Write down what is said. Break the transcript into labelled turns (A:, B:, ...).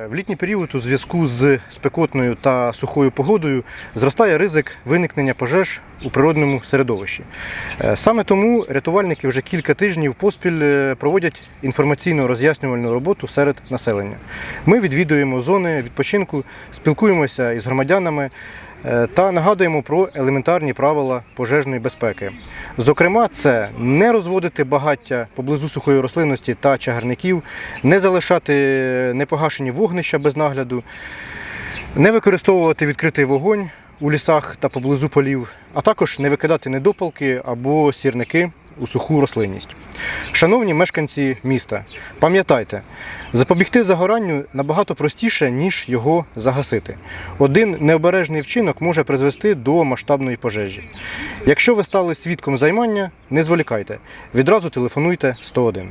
A: Е, В літній період у зв'язку з спекотною та сухою погодою зростає ризик виникнення пожеж у природному середовищі. Е, Саме тому рятувальники вже кілька тижнів поспіль е, проводять інформаційно роз'яснювальну роботу серед населення. Ми відвідуємо зони відпочинку, спілкуємося із громадянами та нагадуємо про елементарні правила пожежної безпеки. Зокрема, це не розводити багаття поблизу сухої рослинності та чагарників, не залишати непогашені вогнища без нагляду, не використовувати відкритий вогонь у лісах та поблизу полів, а також не викидати недопалки або сірники у суху рослинність. Шановні мешканці міста, пам'ятайте, запобігти загоранню набагато простіше, ніж його загасити. Один необережний вчинок може призвести до масштабної пожежі. Якщо ви стали свідком займання, не зволікайте, відразу телефонуйте 101.